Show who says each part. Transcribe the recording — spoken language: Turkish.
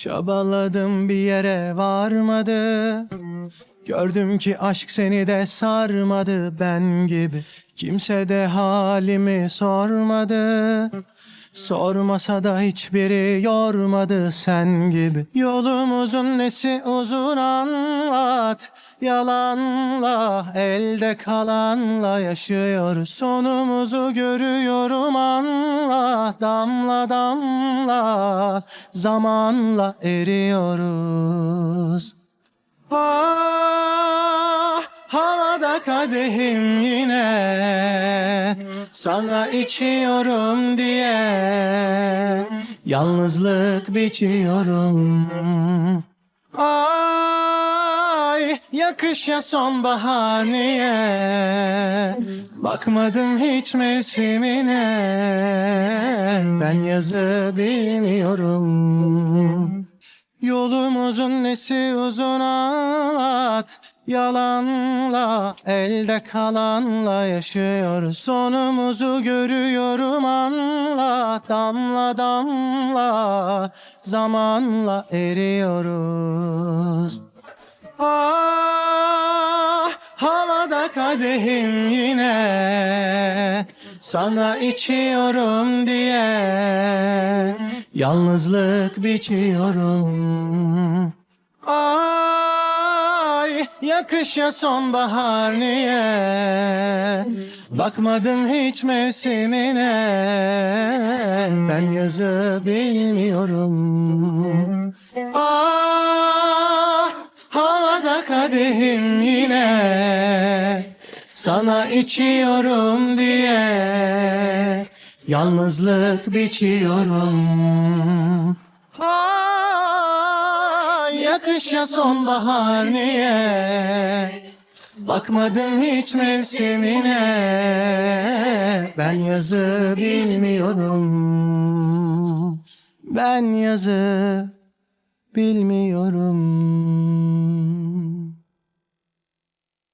Speaker 1: Çabaladım bir yere varmadı. Gördüm ki aşk seni de sarmadı. Ben gibi Kimse de halimi sormadı. Sormasa da hiçbiri yormadı. Sen gibi Yolumuzun nesi uzun anlat. Yalanla elde kalanla yaşıyoruz. Sonumuzu görüyorum. Anla Damla damla zamanla eriyoruz. Ah, havada kadehim yine. Sana içiyorum diye Yalnızlık biçiyorum. Ay yakışa sonbahar niye Bakmadım hiç mevsimine. Ben yazı bilmiyorum. Yolumuzun nesi uzun anlat. Yalanla elde kalanla yaşıyoruz Sonumuzu görüyorum anla Damla damla zamanla eriyoruz. Ah, havada kadehim yine. Sana içiyorum diye Yalnızlık biçiyorum. Ay yakışa sonbahar niye? Bakmadın hiç mevsimine. Ben yazı bilmiyorum. Ah Sana içiyorum diye Yalnızlık biçiyorum. Ay yakışa sonbahar niye? Bakmadın hiç mevsimine. Ben yazı bilmiyorum. Ben yazı bilmiyorum